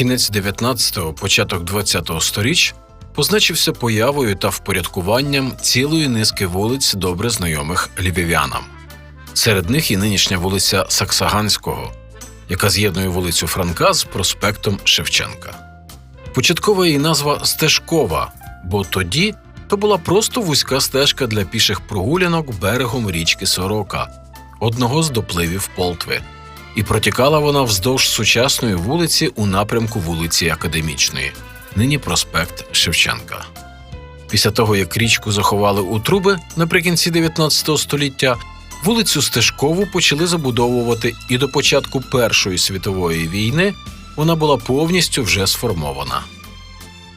Кінець 19-го, початок 20-го сторіч позначився появою та впорядкуванням цілої низки вулиць, добре знайомих львів'янам. Серед них і нинішня вулиця Саксаганського, яка з'єднує вулицю Франка з проспектом Шевченка. Початкова її назва Стежкова, бо тоді то була просто вузька стежка для піших прогулянок берегом річки Сорока, одного з допливів Полтви, і протікала вона вздовж сучасної вулиці у напрямку вулиці Академічної, нині проспект Шевченка. Після того, як річку заховали у труби наприкінці 19 століття, вулицю Стежкову почали забудовувати, і до початку Першої світової війни вона була повністю вже сформована.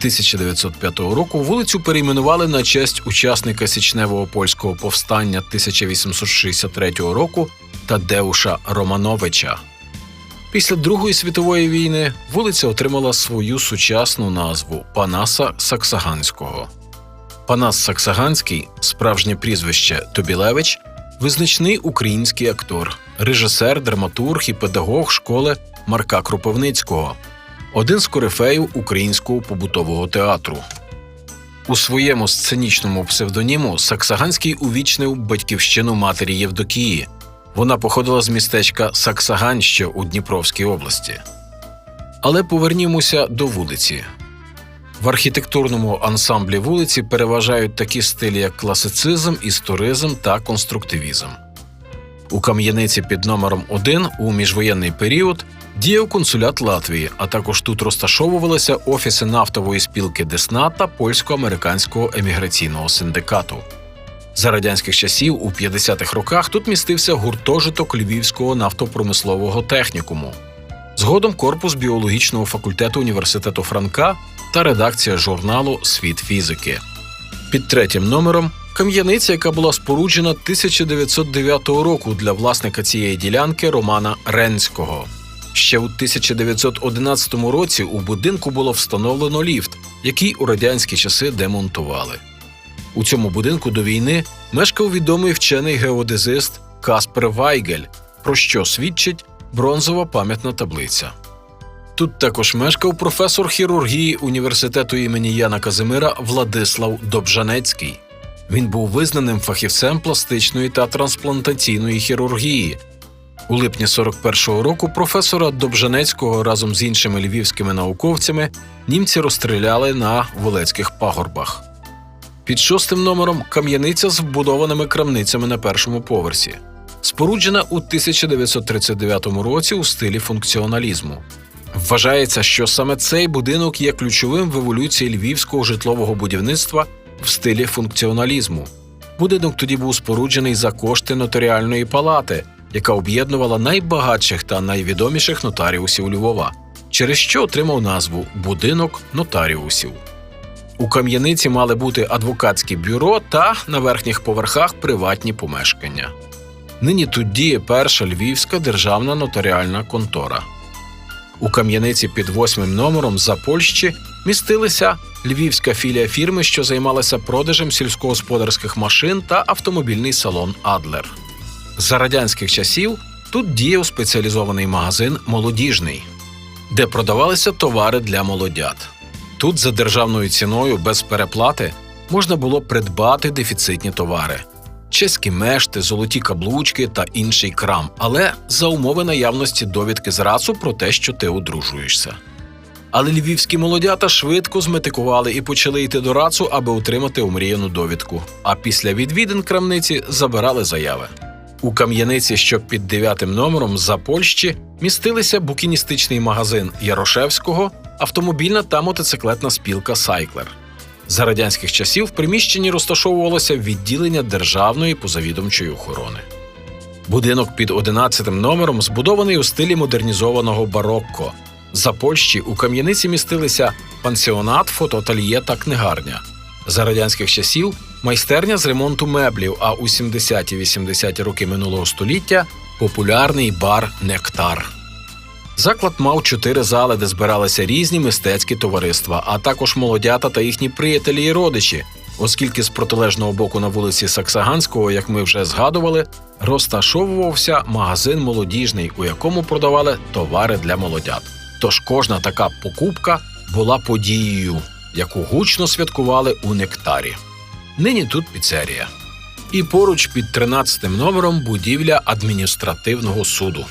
1905 року вулицю перейменували на честь учасника січневого польського повстання 1863 року Тадеуша Романовича. Після Другої світової війни вулиця отримала свою сучасну назву Панаса Саксаганського. Панас Саксаганський, справжнє прізвище Тобілевич, визначний український актор, режисер, драматург і педагог школи Марка Кропивницького, один з корифеїв українського побутового театру. У своєму сценічному псевдоніму Саксаганський увічнив батьківщину матері Євдокії. Вона походила з містечка Саксагань, що у Дніпровській області. Але повернімося до вулиці. В архітектурному ансамблі вулиці переважають такі стилі, як класицизм, історизм та конструктивізм. У кам'яниці під номером 1 у міжвоєнний період діяв консулят Латвії, а також тут розташовувалися офіси нафтової спілки Десна та польсько-американського еміграційного синдикату. За радянських часів у 50-х роках тут містився гуртожиток Львівського нафтопромислового технікуму. Згодом корпус біологічного факультету університету Франка та редакція журналу Світ фізики. Під третім номером кам'яниця, яка була споруджена 1909 року для власника цієї ділянки Романа Ренського. Ще у 1911 році у будинку було встановлено ліфт, який у радянські часи демонтували. У цьому будинку до війни мешкав відомий вчений геодезист Каспер Вайгель, про що свідчить бронзова пам'ятна таблиця. Тут також мешкав професор хірургії університету імені Яна Казимира Владислав Добжанецький. Він був визнаним фахівцем пластичної та трансплантаційної хірургії. У липні 41-го року професора Добжанецького разом з іншими львівськими науковцями німці розстріляли на Волецьких пагорбах. Під шостим номером кам'яниця з вбудованими крамницями на першому поверсі, споруджена у 1939 році у стилі функціоналізму. Вважається, що саме цей будинок є ключовим в еволюції львівського житлового будівництва в стилі функціоналізму. Будинок тоді був споруджений за кошти нотаріальної палати, яка об'єднувала найбагатших та найвідоміших нотаріусів Львова, через що отримав назву Будинок нотаріусів. У кам'яниці мали бути адвокатське бюро та на верхніх поверхах приватні помешкання. Нині тут діє перша львівська державна нотаріальна контора. У кам'яниці під восьмим номером за Польщі містилися львівська філія фірми, що займалася продажем сільськогосподарських машин та автомобільний салон Адлер. За радянських часів тут діяв спеціалізований магазин Молодіжний, де продавалися товари для молодят. Тут за державною ціною без переплати можна було придбати дефіцитні товари: чеські мешти, золоті каблучки та інший крам, але за умови наявності довідки з РАЦу про те, що ти одружуєшся. Але львівські молодята швидко зметикували і почали йти до РАЦу, аби отримати омріяну довідку. А після відвідин крамниці забирали заяви. У кам'яниці, що під дев'ятим номером за Польщі, містилися букіністичний магазин Ярошевського, автомобільна та мотоциклетна спілка Сайклер. За радянських часів в приміщенні розташовувалося відділення державної позавідомчої охорони. Будинок під 11 номером збудований у стилі модернізованого барокко. За Польщі у кам'яниці містилися пансіонат, фотоательє та книгарня. За радянських часів майстерня з ремонту меблів, а у 70-80-ті роки минулого століття популярний бар Нектар. Заклад мав чотири зали, де збиралися різні мистецькі товариства, а також молодята та їхні приятелі і родичі, оскільки з протилежного боку на вулиці Саксаганського, як ми вже згадували, розташовувався магазин молодіжний, у якому продавали товари для молодят. Тож кожна така покупка була подією, яку гучно святкували у нектарі. Нині тут піцерія. І поруч під 13 номером будівля адміністративного суду.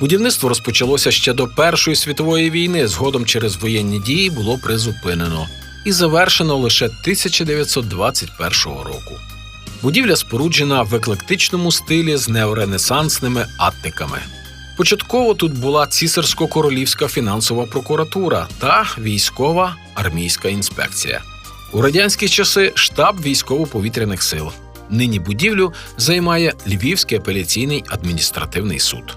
Будівництво розпочалося ще до Першої світової війни. Згодом через воєнні дії було призупинено і завершено лише 1921 року. Будівля споруджена в еклектичному стилі з неоренесансними аттиками. Початково тут була цісарсько-королівська фінансова прокуратура та військова армійська інспекція. У радянські часи штаб військово-повітряних сил. Нині будівлю займає Львівський апеляційний адміністративний суд.